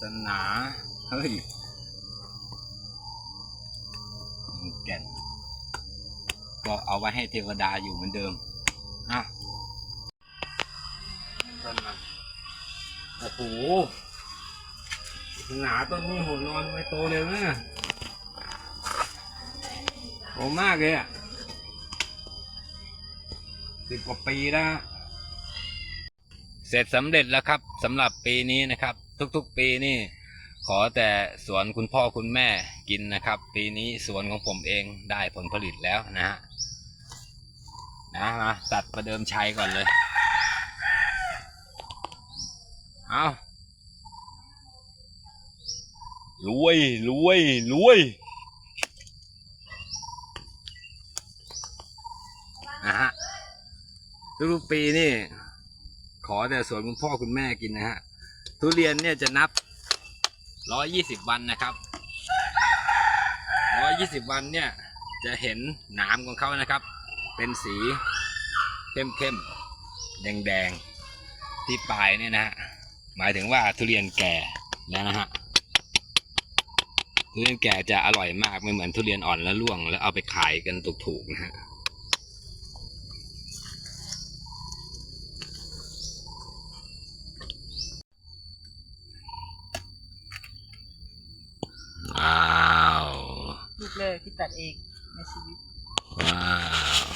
ศนาเฮ้ยแก่นก็เอาไว้ให้เทวดาอยู่เหมือนเดิมอะต้นมันโอ้โหหนาต้นนี้หัวนอนไม่โตเลยนะโตมากเลยอะสิบกว่าปีแล้วเสร็จสำเร็จแล้วครับสำหรับปีนี้นะครับ ทุกๆ ปีนี่ ขอแต่สวนคุณพ่อคุณแม่กินนะครับ ปีนี้สวนของผมเองได้ผลผลิตแล้วนะฮะนะมาตัดประเดิมชัยก่อนเลย เอารวยรวยรวยนะฮะทุกๆปีนี่ ขอแต่สวนคุณพ่อคุณแม่กินนะฮะ ทุเรียนเนี่ยจะนับร้อยยี่สิบวันนะครับร้อยยี่สิบวันเนี่ยจะเห็นหนามของเขานะครับ เป็นสีเข้มเข้มแดงแดงที่ปลายเนี่ยนะฮะหมายถึงว่าทุเรียนแก่แล้วนะฮะทุเรียนแก่จะอร่อยมากไม่เหมือนทุเรียนอ่อนแล้วร่วง แล้วเอาไปขายกันถูกๆนะฮะ ว้าว ลูก เลยที่ตัดเองในชีวิต ว้าว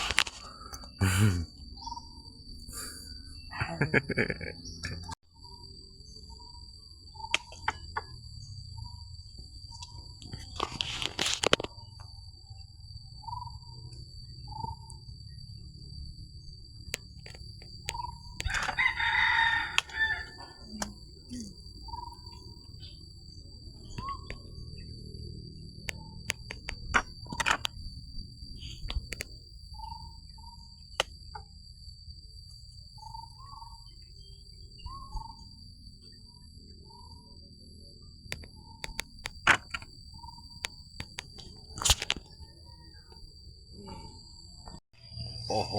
โอ้โห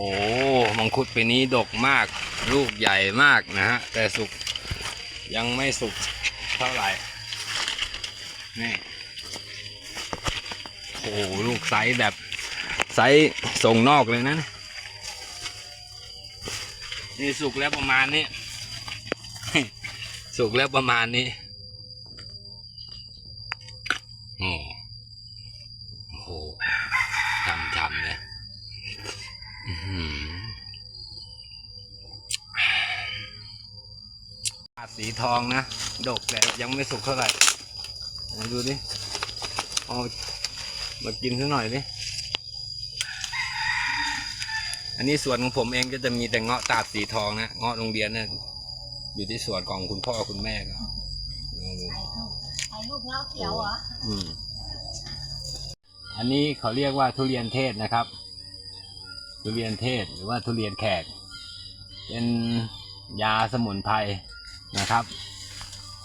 มังคุดปีนี้ดกมาก ลูกใหญ่มากนะฮะ แต่สุกยังไม่สุกเท่าไหร่ นี่ โอ้โหลูกไซส์แบบ ไซส์ส่งนอกเลยนะ นี่สุกแล้วประมาณนี้ สุกแล้วประมาณนี้ โอ้โอ้โหทำๆเลย อื้อหือปาด สีทองนะ ดกแต่ยังไม่สุกเท่าไหร่ไหนดูดิเอามากินสักหน่อยดิอันนี้สวนของผมเองก็จะมีแต่เงาะตาดสีทองนะเงาะโรงเรียนนะอยู่ที่สวนของคุณพ่อคุณแม่ก็ลองดูถ่ายรูปเงาเขียวเหรออืมอันนี้เขาเรียกว่าทุเรียนเทศนะครับ ทุเรียนเทศหรือว่าทุเรียนแขก เป็นยาสมุนไพร นะครับ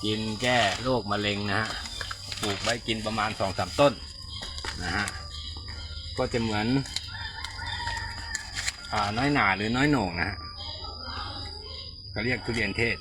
กินแก้โรคมะเร็งนะฮะปลูกไว้กินประมาณสองสามต้นนะฮะก็จะเหมือนอ่าน้อยหนาหรือน้อยโหน่งนะฮะเขาเรียกทุเรียนเทศ